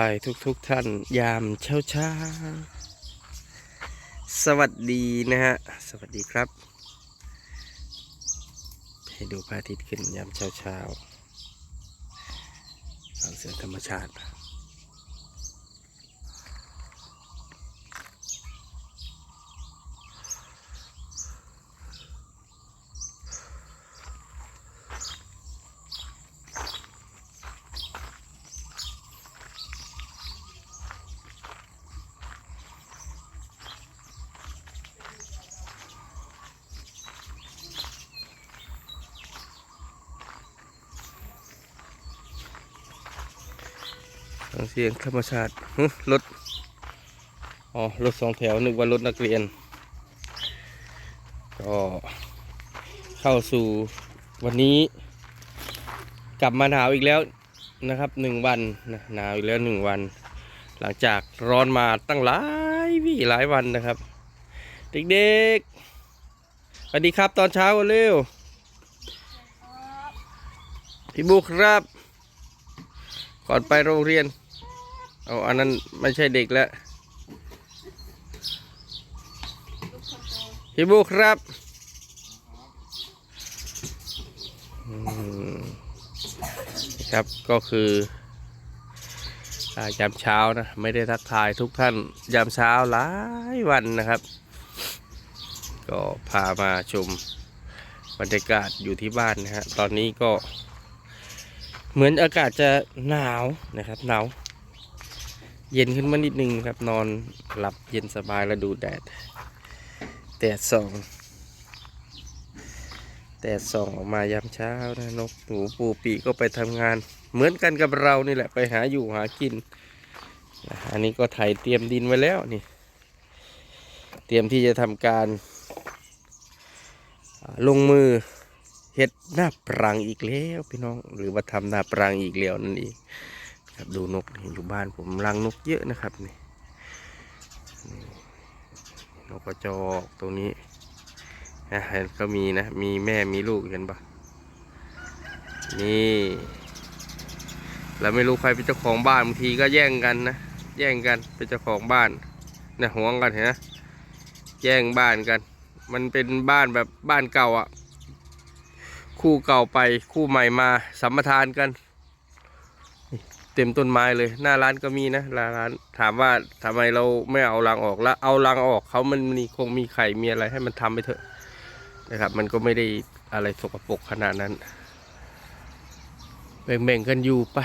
ายทุกทุกท่านยามเช้าเช้าสวัสดีนะฮะ สวัสดีครับ ให้ดูพระอาทิตย์ขึ้นยามเช้าเช้าฟังเสียงธรรมชาติ เสียงธรรมชาติรถ อ๋อ รถสองแถว นึกว่ารถนักเรียน ก็เข้าสู่วันนี้ กลับมาหนาวอีกแล้วนะครับหนึ่งวันนะหนาวอีกแล้วหนึ่งวัน หลังจากร้อนมาตั้งหลายวี่หลายวันนะครับ เด็กๆสวัสดีครับตอนเช้ากันเร็วพี่บุครับ ก่อนไปโรงเรียน เอาอันนั้นไม่ใช่เด็กแล้วพี่บุครับครับก็คือยามเช้านะ ไม่ได้ทักทายทุกท่านยามเช้าหลายวันนะครับ ก็พามาชมบรรยากาศอยู่ที่บ้านนะฮะตอนนี้ก็เหมือนอากาศจะหนาวนะครับหนาว เย็นขึ้นมานิดนึงครับนอนหลับเย็นสบายแล้วดูแดด แดดส่อง แดดส่องออกมายามเช้านะนกหนูปูปีก็ไปทำงาน เหมือนกันกับเรานี่แหละไปหาอยู่หากิน อันนี้ก็ไถเตรียมดินไว้แล้วนี่ เตรียมที่จะทำการ ลงมือเฮ็ดหน้าปรังอีกแล้วพี่น้องหรือว่าทำหน้าปรังอีกแล้วนั่นเอง ครับดูนกอยู่บ้านผมรังนกเยอะนะครับนี่นกกระจอกตรงนี้นะเห็นก็มีนะ มีแม่มีลูกเห็นปะนี่แล้วไม่รู้ใครเป็นเจ้าของบ้านบางทีก็แย่งกันนะแย่งกันเป็นเจ้าของบ้านเนี่ยห่วงกันเห็นนะแย่งบ้านกัน มันเป็นบ้านแบบบ้านเก่าอะ คู่เก่าไปคู่ใหม่มาสัมปทานกัน เต็มต้นไม้เลย หน้าร้านก็มีนะหน้าร้านถามว่าทำไมเราไม่เอารังออกแล้วเอารังออกเขามันมีคงมีไข่มีอะไรให้มันทำไปเถอะนะครับ มันก็ไม่ได้อะไรสกปรกขนาดนั้น แบ่งๆกันอยู่ไป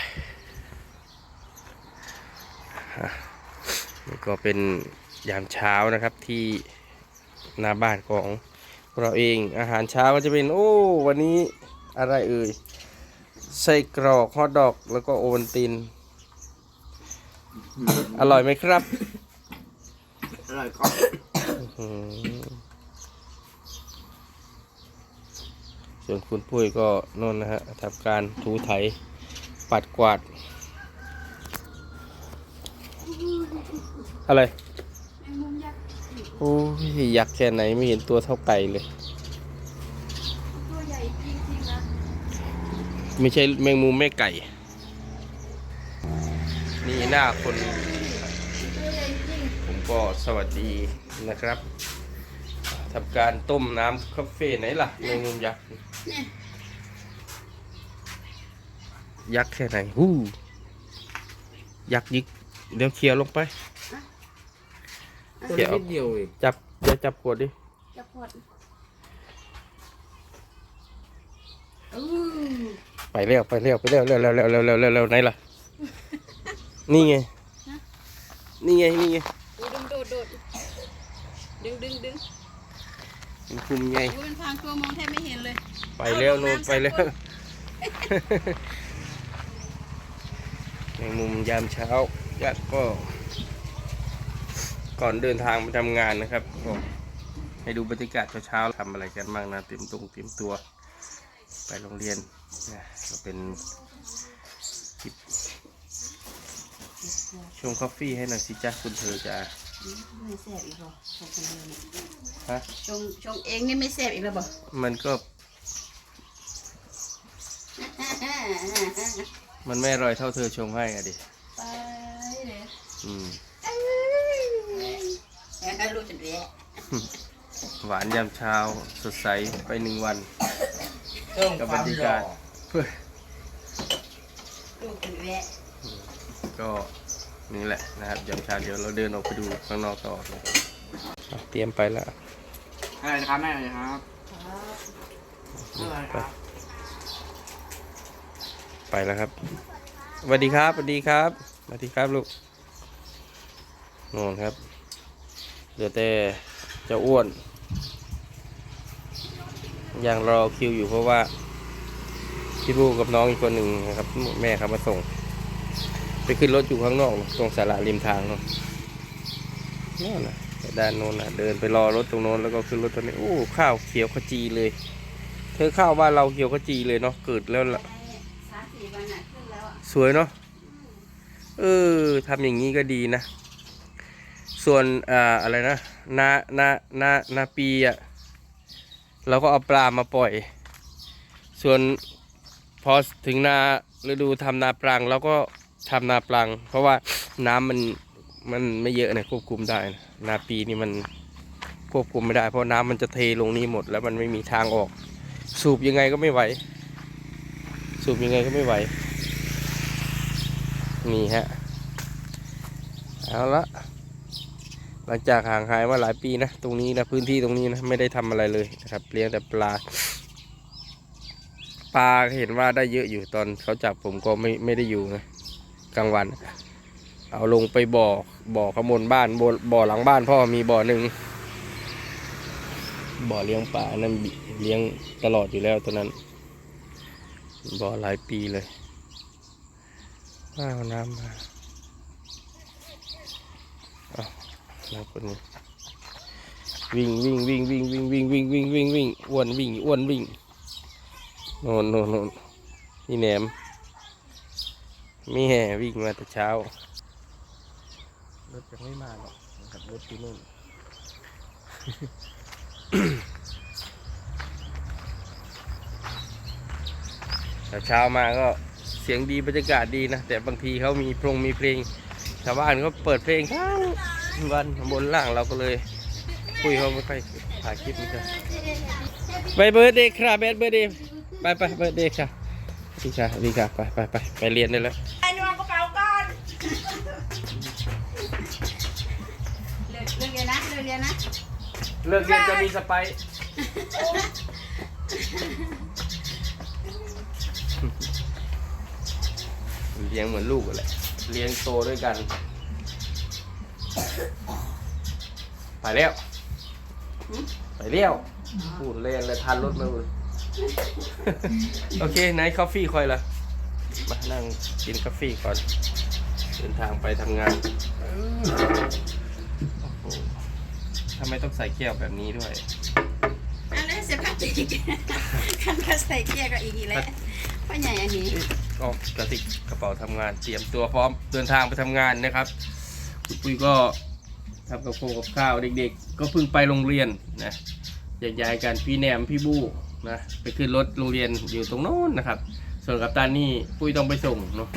นี่ก็เป็นยามเช้านะครับที่หน้าบ้านของเราเองอาหารเช้าก็จะเป็น โอ้ วันนี้อะไรเอ่ย ไส้กรอกฮอทดอก แล้วก็โอวัลติน อร่อยไหมครับ อร่อยครับอืมส่วนคุณปุ้ยก็โน่นนะฮะทำการถูไถ ปัดกวาด อะไรแมงมุมยักษ์โอ้ยยักษ์แค่ไหนไม่เห็นตัวเท่าไก่เลย ตัวใหญ่จริงๆนะ ไม่ใช่แมงมุมแม่ไก่ นี่หน้าคนตัวใหญ่จริงผมก็สวัสดีนะครับทำการต้มน้ำคาเฟ่ไหนล่ะแมงมุมยักษ์เนี่ยยักษ์แค่ไหนหู้ยักษ์ยิกเดี๋ยวเคลียร์ลงไปตัวเดี๋ยวนิดเดียวเองจับเดี๋ยวจับขวดดิจะพอดอู้ ไปเร็วไปเร็วไปเร็วเร็วเร็วเร็วเร็วเร็วเร็วเร็วไหนล่ะ นี่ไง นี่ไง นี่ไงอู้ดึงโดดโดดดึงดึงดึงมันคุมไงอู้เป็นพรางตัวมองแทบไม่เห็นเลย ไปเร็วนู่นไปเร็วแมงมุมยามเช้ายักษ์ก็ก่อนเดินทางไปทำงานนะครับก็ให้ดูบรรยากาศเช้าๆทำอะไรกันบ้างนะเตรียมตรงเตรียมตัว ไปโรงเรียนนะ ก็เป็นคลิปชงกาแฟให้หน่อยสิจ้าคุณเธอจะไม่แสบอีกหรอชงคนเดียวเนี่ยฮะชงชงเองนี่ไม่แสบอีกแล้วบ่มันก็ มันไม่อร่อยเท่าเธอชงให้อะดิปาดอืมรู้จนแย่หวานยามเช้าสดใสไปหนึ่งวัน เพิ่มกับบรรยากาศเพื่อรู้จนแย่ก็นี่แหละนะครับยามเช้าเดี๋ยวเราเดินออกไปดูข้างนอกต่อเลยอะเตรียมไปแล้ว อะไรนะครับแม่เลยครับอะไรครับ ไปแล้วครับสวัสดีครับสวัสดีครับสวัสดีครับลูกนอนครับเดี๋ยวแต่เจะอ้วน ยังรอคิวอยู่เพราะว่าพี่บูกับน้องอีกคนหนึ่งนะครับ แม่เขามาส่ง ไปขึ้นรถอยู่ข้างนอกเนอะตรงสาราริมทางเนาะนั่นนะไปด้านโน้นนะเดินไปรอรถตรงโน้นแล้วก็ขึ้นรถตรงนี้โอ้ข้าวเขียวขจีเลย เธอข้าวบ้านเราเขียวขจีเลยเนาะเกิดแล้วล่ะสามสี่วันน่ะขึ้นแล้วอะสวยเนาะเออทำอย่างนี้ก็ดีนะ ส่วนอ่าอะไรนะนานานานาปีอะ เราก็เอาปลามาปล่อย ส่วนพอถึงนาฤดูทำนาปรังเราก็ทำนาปรัง เพราะว่าน้ำมันมันไม่เยอะนะควบคุมได้นะนาปีนี่มันควบคุมไม่ได้ เพราะน้ำมันจะเทลงนี่หมด แล้วมันไม่มีทางออก สูบยังไงก็ไม่ไหว สูบยังไงก็ไม่ไหว นี่ฮะ เอาละ หลังจากห่างหายมาหลายปีนะ ตรงนี้นะพื้นที่ตรงนี้นะไม่ได้ทำอะไรเลยนะครับเลี้ยงแต่ปลา ปลาเห็นว่าได้เยอะอยู่ตอนเขาจับผมก็ไม่ไม่ได้อยู่นะกลางวัน เอาลงไปบ่อบ่อขมลบ้านบ่อบ่อหลังบ้านพ่อมีบ่อหนึ่งบ่อเลี้ยงปลานั่นเลี้ยงตลอดอยู่แล้วตัวนั้นบ่อหลายปีเลยว้าวน้ำมา แล้วคนนี้วิ่งวิ่งวิ่งวิ่งวิ่งวิ่งวิ่งวิ่งวิ่งวิ่งอ้วนวิ่งอ้วนวิ่งโน่นโน่นโน่นนี่แหนมมีแห่วิ่งมาแต่เช้ารถยังไม่มาหรอกนะครับรถที่นู่นแต่เช้ามาก็เสียงดีบรรยากาศดีนะ แต่บางทีเขามีพรงมีเพลงชาวบ้านเขาเปิดเพลงทั้ง วันบนล่างเราก็เลยคุยเขาไม่ค่อยถ่ายคลิปไม่ค่อยไปเบิร์ดเดย์ครับเบิร์ดเดย์ไปไปเบิร์ดเดย์ค่ะดีค่ะดีค่ะไปไปไปไปเรียนได้แล้วไอ้นวลกระเป๋าก่อนเลิกเลิกเรียนนะเลิกเรียนนะเลิกเรียนจะมีสไปซ์เลี้ยงเหมือนลูกอะไรเลี้ยงโตด้วยกัน ไปแล้วไปเลี้ยวพูดเล่นเลยทันรถมาเลยโอเคไหนกาแฟคอยละมานั่งกินกาแฟก่อน เดินทางไปทำงานโอ้โหทำไมต้องใส่แก้วแบบนี้ด้วยอันนั้นเสียพลาสติกคันพลาสติกแยกก็อีกอีกแล้วพ่อใหญ่อันนี้ก็กระติกกระเป๋าทำงานเตรียมตัวพร้อมเดินทางไปทำงานนะครับคุณ ปุ้ยก็ทำกับโคกับข้าวเด็กๆ ก็เพิ่งไปโรงเรียนนะแยกย้ายกันพี่แหนมพี่บู้นะไปขึ้นรถโรงเรียนอยู่ตรงโน้นนะครับ ส่วนกับตานี่ปุ้ยต้องไปส่งเนาะ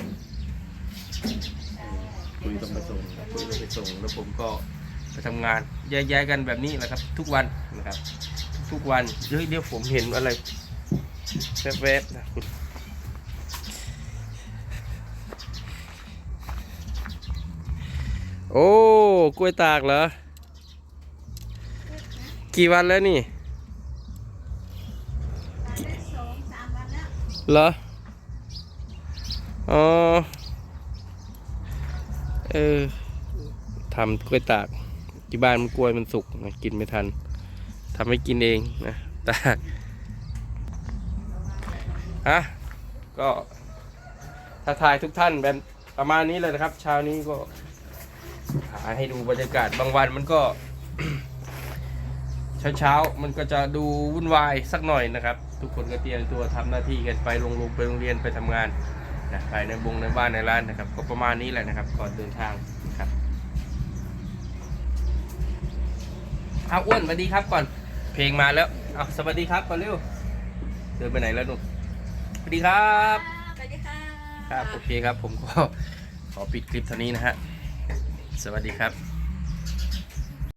ปุ้ยต้องไปส่งปุ้ยต้องไปส่งแล้วผมก็ไปทำงานแยกย้ายกันแบบนี้แหละครับ ทุกวันนะครับ ทุกวันเฮ้ยเดี๋ยวผมเห็นอะไรแวบๆนะคุณ โอ้กล้วยตากเหรอ กี่วันแล้วนี่สองสามวันแล้วเหรออ๋อเออทำกล้วยตากที่บ้านมันกล้วยมันสุกนะกินไม่ทันทำให้กินเองนะตากฮะก็ทักทายทุกท่านแบบประมาณนี้เลยนะครับ เช้านี้ก็ หาให้ดูบรรยากาศบางวันมันก็เช้าเช้าๆมันก็จะดูวุ่นวายสักหน่อยนะครับ ทุกคนก็เตรียมตัวทำหน้าที่กันไปโรงเรียนไปโรงเรียนไปทำงานนะภายในวงในบ้านในร้านนะครับ ก็ประมาณนี้แหละนะครับ ก่อนเดินทางนะครับเอาอ้วนสวัสดีครับก่อนเพลงมาแล้วเอาสวัสดีครับก่อนเร็วเดินไปไหนแล้วหนุ่มสวัสดีครับสวัสดีค่ะครับโอเคครับผมก็ขอปิดคลิปเท่านี้นะฮะ สวัสดีครับ